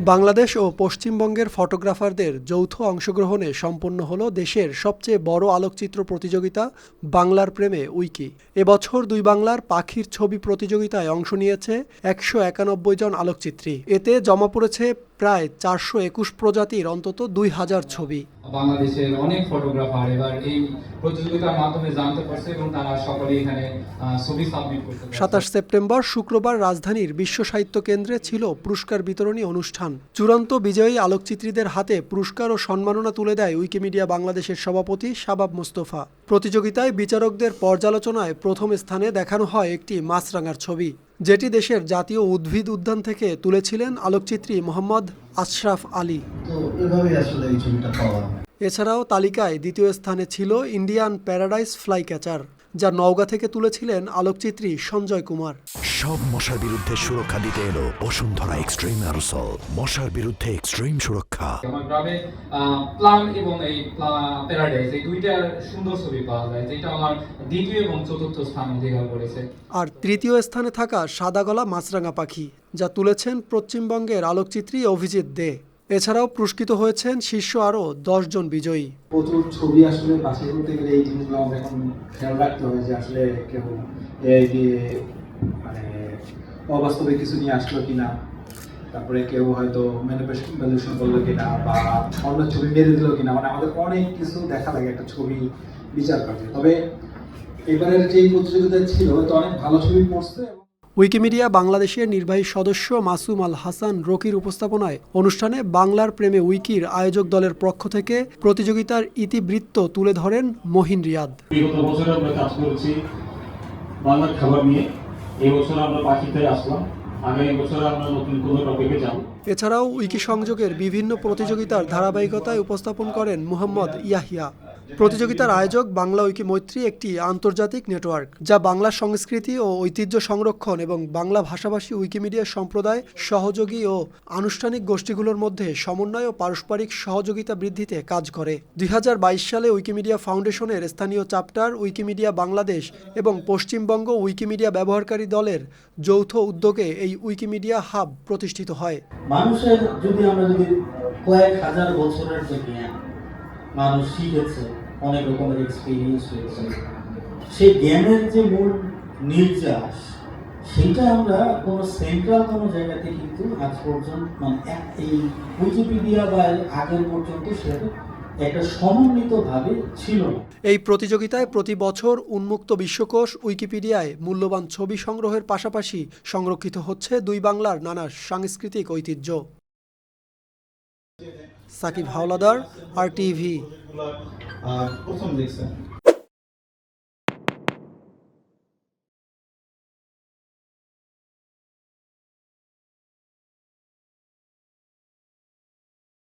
বাংলাদেশ ও পশ্চিমবঙ্গের ফটোগ্রাফারদের যৌথ অংশগ্রহণে সম্পন্ন হল দেশের সবচেয়ে বড় আলোকচিত্র প্রতিযোগিতা বাংলার প্রেমে উইকি। এবছর দুই বাংলার পাখির ছবি প্রতিযোগিতায় অংশ নিয়েছে একশো একানব্বই জন আলোকচিত্রী। এতে জমা পড়েছে প্রায় চারশো একুশ প্রজাতির অন্তত দুই হাজার ছবি। বাংলাদেশের অনেক ফটোগ্রাফার এবার এই প্রতিযোগিতার মাধ্যমে জানতে পারছে এবং তারা সকলে এখানে ছবি সাবমিট করতে সাতাশ সেপ্টেম্বর শুক্রবার রাজধানীর বিশ্ব সাহিত্য কেন্দ্রে ছিল পুরস্কার বিতরণী অনুষ্ঠান। চূড়ান্ত বিজয়ী আলোকচিত্রীদের হাতে পুরস্কার ও সম্মাননা তুলে দেয় উইকিমিডিয়া বাংলাদেশের সভাপতি শাবাব মোস্তফা। প্রতিযোগিতায় বিচারকদের পর্যালোচনায় প্রথম স্থানে দেখানো হয় একটি মাছরাঙার ছবি। যেটি দেশের জাতীয় উদ্ভিদ উদ্যান থেকে তুলেছিলেন আলোকচিত্রী মোহাম্মদ আশরাফ আলী। এছাড়াও তালিকায় দ্বিতীয় স্থানে ছিল ইন্ডিয়ান প্যারাডাইস ফ্লাই ক্যাচার যা নওগাঁ থেকে তুলেছিলেন আলোকচিত্রী সঞ্জয় কুমার। সব মশার বিরুদ্ধে সুরক্ষা দিতে এলো বসুন্ধরা এক্সট্রিম অ্যারোসল মশার বিরুদ্ধে এক্সট্রিম সুরক্ষা। আমার গ্রামে প্লান এবং এই প্যারাডাইস এই দুইটা সুন্দর ছবি পাওয়া যায় যেটা আমার দ্বিতীয় এবং চতুর্থ স্থান অধিকার করেছে। আর তৃতীয় স্থানে থাকা সাদাগলা মাছরাঙা পাখি যা তুলেছেন পশ্চিমবঙ্গের আলোকচিত্রী অভিজিৎ দে। এছাড়াও পুরস্কৃত হয়েছেন শীর্ষ আরও জন বিজয়ী। প্রচুর ছবি আসলে বাছাই করতে গেলে এই জিনিসগুলো আমাদের এখন খেয়াল রাখতে হবে যে আসলে কেউ এই দিয়ে মানে অবাস্তবে কিছু নিয়ে আসলো কিনা, তারপরে কেউ হয়তো ম্যানিপুলেশন করল কিনা বা অন্য ছবি মেরে দিল কিনা মানে আমাদের অনেক কিছু দেখা লাগে একটা ছবি বিচার করতে। তবে এবারের যে প্রতিযোগিতা ছিল তো অনেক ভালো ছবি পড়ছে উইকিমিডিয়া বাংলাদেশের নির্বাহী সদস্য মাসুম আল হাসান রকির উপস্থাপনায় অনুষ্ঠানে বাংলার প্রেমে উইকির আয়োজক দলের পক্ষ থেকে প্রতিযোগিতার ইতিবৃত্ত তুলে ধরেন মহিন রিয়াদ। বিগত বছরে আমরা কাজ করেছি বাংলার খাবার নিয়ে। এই বছর আমরা পাখিতে আসলাম। আগামী বছর আমরা নতুন কোনো টপিকে যাব। এছাড়াও উইকি সংযোগের বিভিন্ন প্রতিযোগিতার ধারাবাহিকতায় উপস্থাপন করেন মুহাম্মদ ইয়াহিয়া। প্রতিযোগিতার আয়োজক বাংলা উইকি মৈত্রী একটি আন্তর্জাতিক নেটওয়ার্ক, যা বাংলা সংস্কৃতি ও ঐতিহ্য সংরক্ষণ এবং বাংলা ভাষাভাষী উইকিমিডিয়া সম্প্রদায়, সহযোগী ও আনুষ্ঠানিক গোষ্ঠীগুলোর মধ্যে সমন্বয় ও পারস্পরিক সহযোগিতা বৃদ্ধিতে কাজ করে। দুই হাজার বাইশ সালে উইকিমিডিয়া ফাউন্ডেশনের স্থানীয় চ্যাপ্টার উইকিমিডিয়া বাংলাদেশ এবং পশ্চিমবঙ্গ উইকিমিডিয়া ব্যবহারকারী দলের যৌথ উদ্যোগে এই উইকিমিডিয়া হাব প্রতিষ্ঠিত হয়। মানুষের, যদি আমরা যদি কয়েক হাজার বছরের মানুষ শিখেছে অনেক রকমের এক্সপিরিয়েন্স হয়েছে সেই জ্ঞানের যে মূল নির্যাস, সেইটা আমরা কোনো সেন্ট্রাল কোনো জায়গাতে কিন্তু আজ পর্যন্ত মানে এই উইকিপিডিয়া বা আগের পর্যন্ত সেটা ছিল এই প্রতিযোগিতায় প্রতি বছর উন্মুক্ত বিশ্বকোষ উইকিপিডিয়ায় মূল্যবান ছবি সংগ্রহের পাশাপাশি সংরক্ষিত হচ্ছে দুই বাংলার নানা সাংস্কৃতিক ঐতিহ্য। Sakib Howlader R TV.